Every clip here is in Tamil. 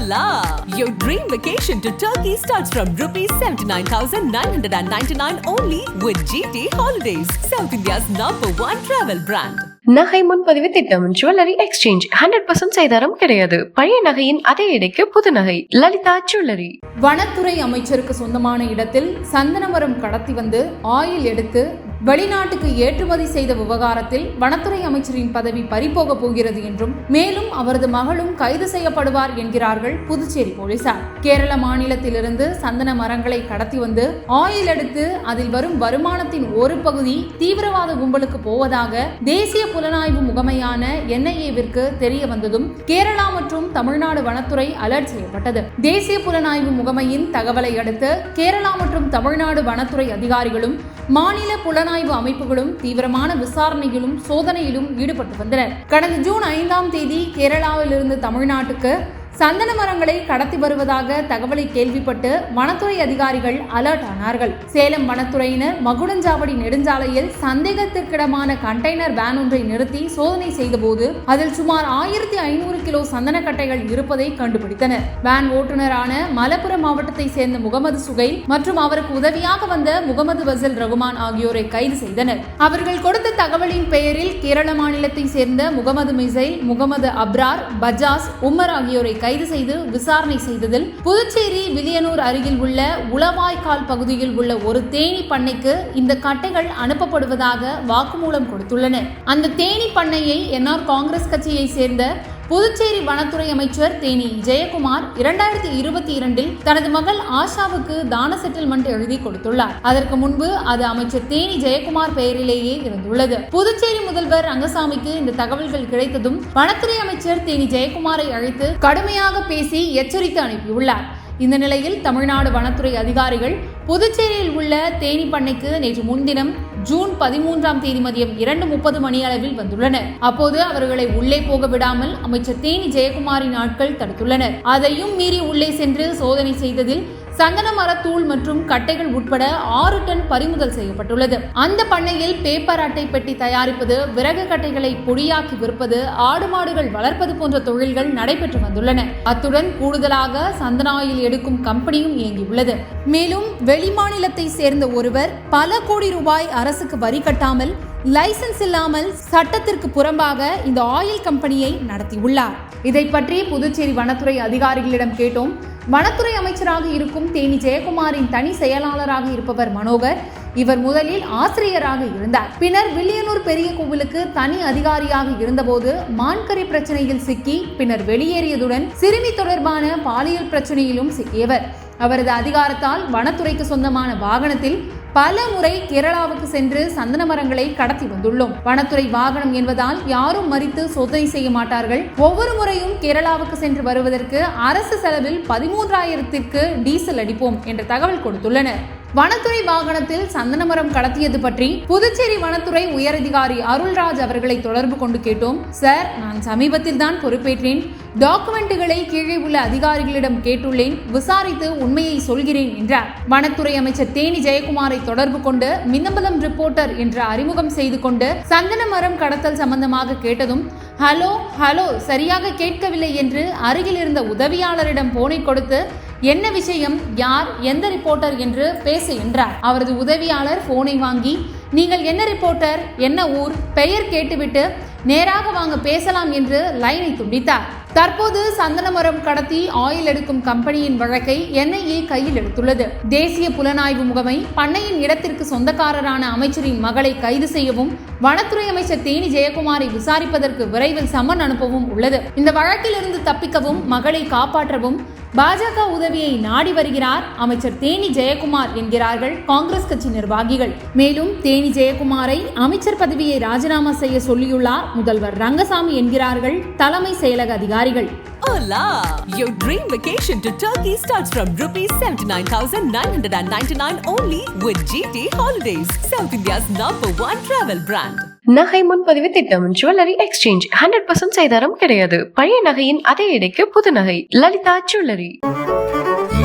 Hola! Your dream vacation to Turkey starts from rupees 79,999 only with GT Holidays, South India's number one travel brand. நகை முன்பதிவு திட்டம் ஜுவல்லரி எக்ஸ்சேஞ்ச் ஹண்ட்ரட் பர்சன்ட் செய்தாரம் கிடையாது பழைய நகையின் அதே எடைக்கு புது நகை லலிதா ஜுவல்லரி வனத்துறை அமைச்சருக்கு சொந்தமான இடத்தில் சந்தனமரம் கடத்தி வந்து ஆயில் எடுத்து வெளிநாட்டுக்கு ஏற்றுமதி செய்த விவகாரத்தில் வனத்துறை அமைச்சரின் பதவி பறிபோகப் போகிறது என்றும் மேலும் அவரது மகளும் கைது செய்யப்படுவார் என்கிறார்கள் புதுச்சேரி போலீசார். கேரள மாநிலத்திலிருந்து சந்தன மரங்களை கடத்தி வந்து ஆயில் எடுத்து அதில் வரும் வருமானத்தின் ஒரு பகுதி தீவிரவாத கும்பலுக்கு போவதாக தேசிய புலனாய்வு முகமையான என்ஐஏவிற்கு தெரிய வந்ததும் கேரளா மற்றும் தமிழ்நாடு வனத்துறை அலர்ட் செய்யப்பட்டது. தேசிய புலனாய்வு முகமையின் தகவலை அடுத்து கேரளா மற்றும் தமிழ்நாடு வனத்துறை அதிகாரிகளும் மாநில புலனாய்வு அமைப்புகளும் தீவிரமான விசாரணையிலும் சோதனையிலும் ஈடுபட்டு வந்தனர். கடந்த ஜூன் ஐந்தாம் தேதி கேரளாவிலிருந்து தமிழ்நாட்டுக்கு சந்தன மரங்களை கடத்தி வருவதாக தகவலை கேள்விப்பட்டு வனத்துறை அதிகாரிகள் அலர்ட் ஆனார்கள். சேலம் வனத்துறையினர் மகுடஞ்சாவடி நெடுஞ்சாலையில் சந்தேகத்திற்கிடமான கண்டெய்னர் வேன் ஒன்றை நிறுத்தி சோதனை செய்தபோது அதில் சுமார் ஆயிரத்தி ஐநூறு கிலோ சந்தனக்கட்டைகள் இருப்பதை கண்டுபிடித்தனர். வேன் ஓட்டுநரான மலப்புரம் மாவட்டத்தை சேர்ந்த முகமது சுகைல் மற்றும் அவருக்கு உதவியாக வந்த முகமது வசல் ரகுமான் ஆகியோரை கைது செய்தனர். அவர்கள் கொடுத்த தகவலின் பெயரில் கேரள மாநிலத்தை சேர்ந்த முகமது மிசைல் முகமது அப்ரார் பஜாஸ் உமர் ஆகியோரை கைது செய்து விசாரணை செய்ததில் புதுச்சேரி விலியனூர் அருகில் உள்ள உளவாய்க்கால் பகுதியில் உள்ள ஒரு தேனி பண்ணைக்கு இந்த கட்டைகள் அனுப்பப்படுவதாக வாக்குமூலம் கொடுத்துள்ளனர். அந்த தேனி பண்ணையை என்ஆர் காங்கிரஸ் கட்சியை சேர்ந்த புதுச்சேரி வனத்துறை அமைச்சர் தேனி ஜெயக்குமார் இரண்டாயிரத்தி இருபத்தி இரண்டில் தனது மகள் ஆஷாவுக்கு தான செட்டில்மெண்ட் எழுதி கொடுத்துள்ளார். அதற்கு முன்பு அது அமைச்சர் தேனி ஜெயக்குமார் பெயரிலேயே இருந்துள்ளது. புதுச்சேரி முதல்வர் ரங்கசாமிக்கு இந்த தகவல்கள் கிடைத்ததும் வனத்துறை அமைச்சர் தேனி ஜெயக்குமாரை அழைத்து கடுமையாக பேசி எச்சரித்து அனுப்பியுள்ளார். இந்த நிலையில் தமிழ்நாடு வனத்துறை அதிகாரிகள் புதுச்சேரியில் உள்ள தேனி பண்ணைக்கு நேற்று முன்தினம் ஜூன் பதிமூன்றாம் தேதி மதியம் இரண்டு முப்பது மணி அளவில் வந்துள்ளனர். அப்போது அவர்களை உள்ளே போக விடாமல் அமைச்சர் தேனி ஜெயக்குமாரின் ஆட்கள் தடுத்துள்ளனர். அதையும் மீறி உள்ளே சென்று சோதனை செய்ததில் சந்தன மரத்தூள் மற்றும் கட்டைகள் உட்பட ஆறு டன் பறிமுதல் செய்யப்பட்டுள்ளது. அந்த பண்ணையில் பேப்பர் அட்டை பெட்டி தயாரிப்பது விறகு கட்டைகளை பொடியாக்கி விற்பது ஆடு மாடுகள் வளர்ப்பது போன்ற தொழில்கள் நடைபெற்று வந்துள்ளன. அத்துடன் கூடுதலாக சந்தனாயில் எடுக்கும் கம்பெனியும் இயங்கியுள்ளது. மேலும் வெளிமாநிலத்தை சேர்ந்த ஒருவர் பல கோடி ரூபாய் அரசுக்கு வரி கட்டாமல் லைசன்ஸ் இல்லாமல் சட்டத்திற்கு புறம்பாக இந்த ஆயில் கம்பெனியை நடத்தியுள்ளார். இதை பற்றி புதுச்சேரி வனத்துறை அதிகாரிகளிடம் கேட்டோம். வனத்துறை அமைச்சராக இருக்கும் தேனி ஜெயக்குமாரின் தனி செயலாளராக இருப்பவர் மனோகர். இவர் முதலில் ஆசிரியராக இருந்தார். பின்னர் வில்லியனூர் பெரிய கோவிலுக்கு தனி அதிகாரியாக இருந்தபோது மான்கறி பிரச்சனையில் சிக்கி பின்னர் வெளியேறியதுடன் சிறுமி தொடர்பான பாலியல் பிரச்சனையிலும் சிக்கியவர். அவரது அதிகாரத்தால் வனத்துறைக்கு சொந்தமான வாகனத்தில் பல முறை கேரளாவுக்கு சென்று சந்தன மரங்களை கடத்தி வந்துள்ளோம். வனத்துறை வாகனம் என்பதால் யாரும் மறித்து சோதனை செய்ய மாட்டார்கள். ஒவ்வொரு முறையும் கேரளாவுக்கு சென்று வருவதற்கு அரசு செலவில் பதிமூன்றாயிரத்திற்கு டீசல் அடிப்போம் என்ற தகவல் கொடுத்துள்ளனர். வனத்துறை வாகனத்தில் சந்தனமரம் கடத்தியது பற்றி புதுச்சேரி வனத்துறை உயரதிகாரி அருள்ராஜ் அவர்களை தொடர்பு கொண்டு கேட்டோம். சார் நான் சமீபத்தில் தான் பொறுப்பேற்றேன். டாக்குமெண்ட்டுகளை கீழே உள்ள அதிகாரிகளிடம் கேட்டுள்ளேன். விசாரித்து உண்மையை சொல்கிறேன் என்றார். வனத்துறை அமைச்சர் தேனி ஜெயக்குமாரை தொடர்பு கொண்டு மின்னம்பலம் ரிப்போர்ட்டர் என்று அறிமுகம் செய்து கொண்டு சந்தன மரம் கடத்தல் சம்பந்தமாக கேட்டதும் ஹலோ ஹலோ சரியாக கேட்கவில்லை என்று அருகில் இருந்த உதவியாளரிடம் போனை கொடுத்து என்ன விஷயம்? யார்? எந்த ரிப்போர்ட்டர் என்று பேசுகின்றார். அவரது உதவியாளர் போனை வாங்கி நீங்கள் என்ன ரிப்போர்ட்டர் என்ன ஊர்? பெயர் கேட்டுவிட்டு நேராக வாங்க பேசலாம் என்று லைனை துண்டித்தார். தற்போது சந்தனமரம் கடத்தி ஆயில் எடுக்கும் கம்பெனியின் வழக்கை என்ஐஏ கையில் எடுத்துள்ளது. தேசிய புலனாய்வு முகமை பண்ணையின் இடத்திற்கு சொந்தக்காரரான அமைச்சரின் மகளை கைது செய்யவும் வனத்துறை அமைச்சர் தேனி ஜெயக்குமாரை விசாரிப்பதற்கு விரைவில் சம்மன் அனுப்பவும் உள்ளது. இந்த வழக்கிலிருந்து தப்பிக்கவும் மகளை காப்பாற்றவும் பாஜக உதவியை நாடி வருகிறார் அமைச்சர் தேனி ஜெயக்குமார் என்கிறார்கள் காங்கிரஸ் கட்சி நிர்வாகிகள். மேலும் தேனி ஜெயக்குமாரை அமைச்சர் பதவியை ராஜினாமா செய்ய சொல்லியுள்ளார் முதல்வர் ரங்கசாமி என்கிறார்கள் தலைமை செயலக அதிகாரிகள். Hola! Your dream vacation to Turkey starts from rupees 79,999 only with GT Holidays, South India's number one travel brand. நகை முன்பதிவு திட்டம் ஜுவல்லரி எக்ஸ்சேஞ்ச் ஹண்ட்ரட் பர்சன்ட் செய்தாரம் கிடையாது பழைய நகையின் அதே எடைக்கு புது நகை Lalitha jewellery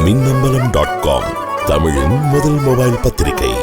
Minnambalam dot com தமிழின் முதல் மொபைல் பத்திரிகை